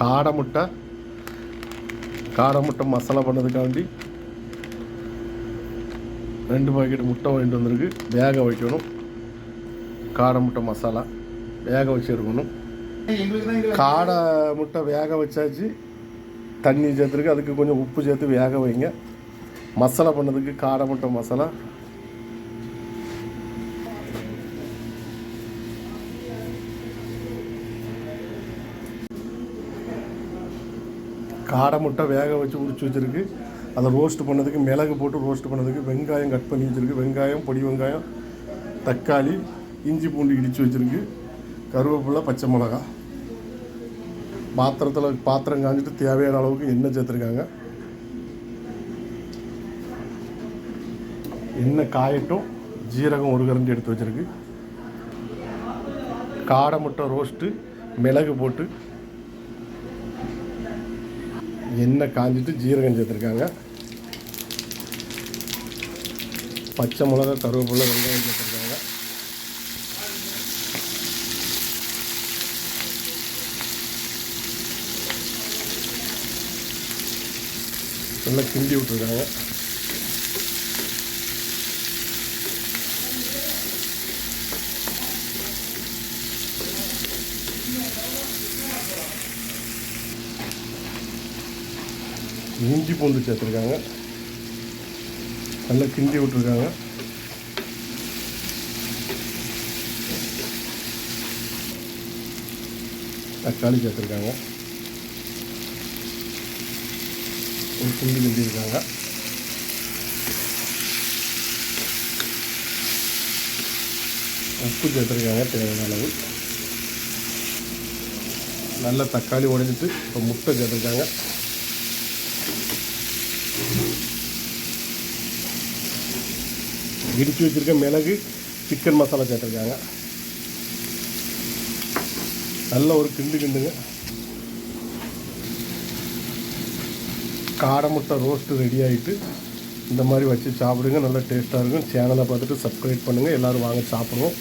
காடை முட்டை காடை முட்டை மசாலா பண்ணதுக்காண்டி ரெண்டு பாக்கெட் முட்டை வாங்கிட்டு வந்திருக்கு. வேக வைக்கணும். காடை முட்டை மசாலா வேக வச்சு எடுக்கணும் காடை முட்டை வேக வச்சாச்சு. தண்ணி சேர்த்துருக்கு. அதுக்கு கொஞ்சம் உப்பு சேர்த்து வேக வைங்க. மசாலா பண்ணதுக்கு காடை முட்டை மசாலா காடை முட்டை வேக வச்சு உரிச்சு வச்சுருக்கு. அதை ரோஸ்ட் பண்ணதுக்கு மிளகு போட்டு ரோஸ்ட் பண்ணதுக்கு வெங்காயம் கட் பண்ணி வச்சுருக்கு. வெங்காயம் பொடி வெங்காயம் தக்காளி இஞ்சி பூண்டு இடித்து வச்சிருக்கு. கருவேப்பிலை பச்சை மிளகா. பாத்திரத்தில் பாத்திரம் காஞ்சிட்டு தேவையான அளவுக்கு எண்ணெய் சேர்த்துருக்காங்க. எண்ணெய் காயட்டும். ஜீரகம் ஒரு கரண்டி எடுத்து வச்சுருக்கு. காடை முட்டை ரோஸ்ட்டு மிளகு போட்டு எண்ணெய் காஞ்சிட்டு ஜீரகம் சேர்த்துருக்காங்க. பச்சை மிளகா கருவேப்பிலை வெங்காயம் சேர்த்துருக்காங்க. நல்லா கிண்டி விட்டுருக்காங்க. இஞ்சி பூண்டு சேர்த்துருக்காங்க. நல்லா கிண்டி விட்டுருக்காங்க. தக்காளி சேர்த்துருக்காங்க. ஒரு துண்டு கிண்டியிருக்காங்க. உப்பு சேர்த்துருக்காங்க தேவையான அளவு. நல்லா தக்காளி உடைஞ்சிட்டு இப்போ முட்டை சேர்த்துருக்காங்க. இடித்து வச்சிருக்க மிளகு சிக்கன் மசாலா சேர்த்துருக்காங்க. நல்ல ஒரு கிண்டு கிண்டுங்க. காடை முட்டை ரோஸ்ட்டு ரெடி ஆகிட்டு இந்த மாதிரி வச்சு சாப்பிடுங்க நல்லா டேஸ்ட்டாக இருக்கும். சேனலை பார்த்துட்டு சப்ஸ்கிரைப் பண்ணுங்கள் எல்லோரும் வாங்க சாப்பிடுவோம்.